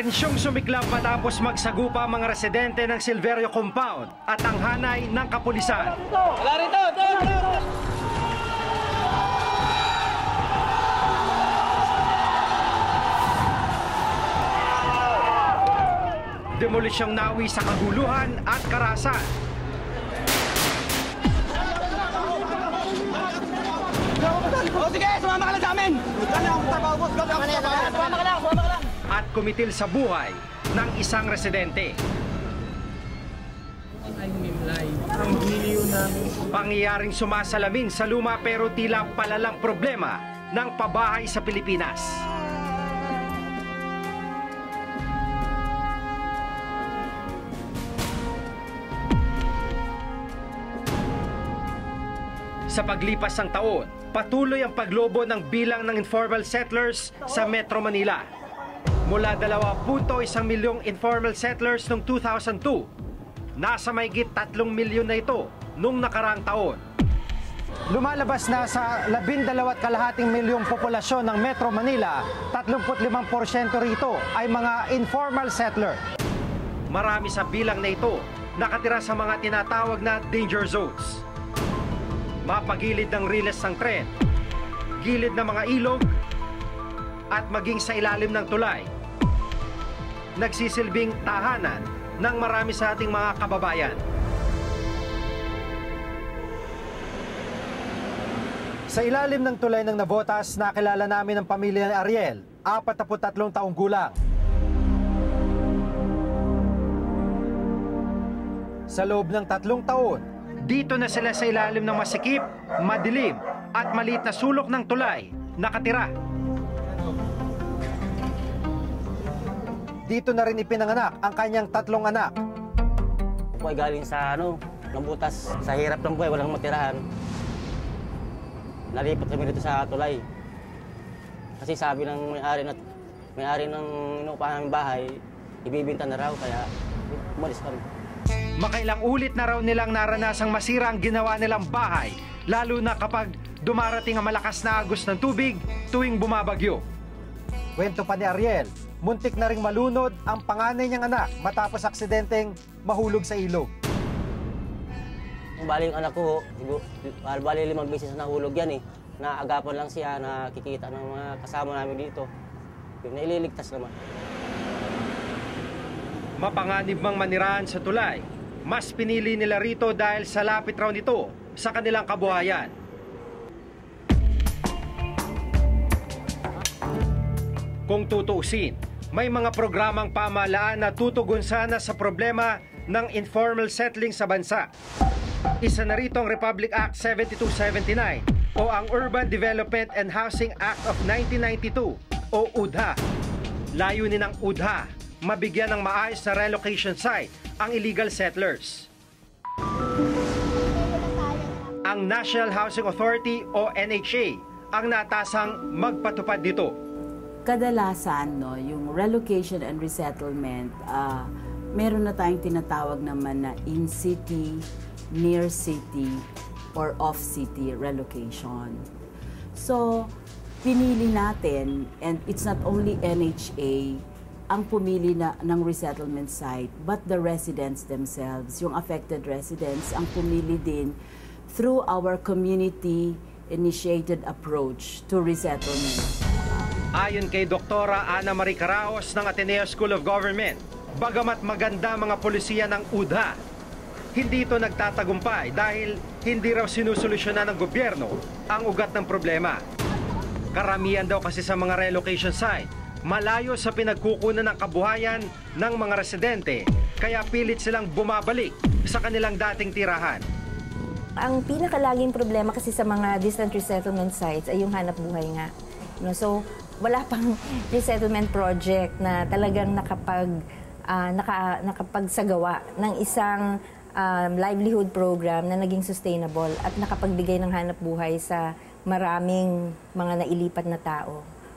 Tensyong sumiklab matapos magsagupa mga residente ng Silverio Compound at ang hanay ng kapulisan. Wala rito! Ito! Demolisyong nawi sa kaguluhan at karasan. O sige, sumama ka lang sa amin! Sumama ka lang, sumama ka lang! At kumitil sa buhay ng isang residente. Pangyayaring sumasalamin sa luma pero tila palalang problema ng pabahay sa Pilipinas. Sa paglipas ng taon, patuloy ang paglobo ng bilang ng informal settlers sa Metro Manila. Mula 2.1 milyong informal settlers noong 2002, nasa mayigit 3 milyon na ito noong nakaraang taon. Lumalabas na sa 12 kalahating milyong populasyon ng Metro Manila, 35% rito ay mga informal settler. Marami sa bilang na ito nakatira sa mga tinatawag na danger zones. Mapagilid ng riles ng tren, gilid ng mga ilog, at maging sa ilalim ng tulay. Nagsisilbing tahanan ng marami sa ating mga kababayan. Sa ilalim ng tulay ng Navotas, nakilala namin ang pamilya ni Ariel, 43 taong gulang. Sa loob ng tatlong taon, dito na sila sa ilalim ng masikip, madilim at maliit na sulok ng tulay nakatira. Dito na rin ipinanganak ang kanyang tatlong anak. Ako ay galing sa ano, ng butas. Sa hirap ng buhay, walang matirahan. Nalipat kami dito sa tulay. Kasi sabi ng may-ari na may-ari ng inuupahan ng bahay, ibibinta na raw, kaya umalis kami. Makailang ulit na raw nilang naranasang masira ang ginawa nilang bahay, lalo na kapag dumarating ang malakas na agos ng tubig tuwing bumabagyo. Kwento pa ni Ariel, muntik na ring malunod ang panganay niyang anak matapos aksidenteng mahulog sa ilog. Bali yung anak ko, bali limang beses na nahulog yan eh. Naagapan lang siya, nakikita ng mga kasama namin dito. Naililigtas naman. Mapanganib mang manirahan sa tulay, mas pinili nila rito dahil sa lapit raw nito sa kanilang kabuhayan. Kung tutuusin, may mga programang pamahalaan na tutugon sana sa problema ng informal settling sa bansa. Isa na rito ang Republic Act 7279 o ang Urban Development and Housing Act of 1992 o UDHA. Layunin ng UDHA, mabigyan ng maayos na relocation site ang illegal settlers. Ang National Housing Authority o NHA ang natasang magpatupad dito. Kadalasan no yung relocation and resettlement ah, meron na tayong tinatawag naman na in city near city or off city relocation. So pinili natin and it's not only NHA ang pumili na ng resettlement site but the residents themselves. Yung affected residents ang pumili din through our community initiated approach to resettlement Ayon kay Doktora Ana Marie Caraos ng Ateneo School of Government, bagamat maganda mga polisiya ng UDHA, hindi ito nagtatagumpay dahil hindi raw sinusolusyonan ng gobyerno ang ugat ng problema. Karamihan daw kasi sa mga relocation site, malayo sa pinagkukunan ng kabuhayan ng mga residente, kaya pilit silang bumabalik sa kanilang dating tirahan. Ang pinakalaging problema kasi sa mga distant resettlement sites ay yung hanap buhay nga. No, so, wala pang resettlement project na talagang nakapag, ah, naka, nakapagsagawa ng isang um, livelihood program na naging sustainable at nakapagbigay ng hanap buhay sa maraming mga nailipat na tao.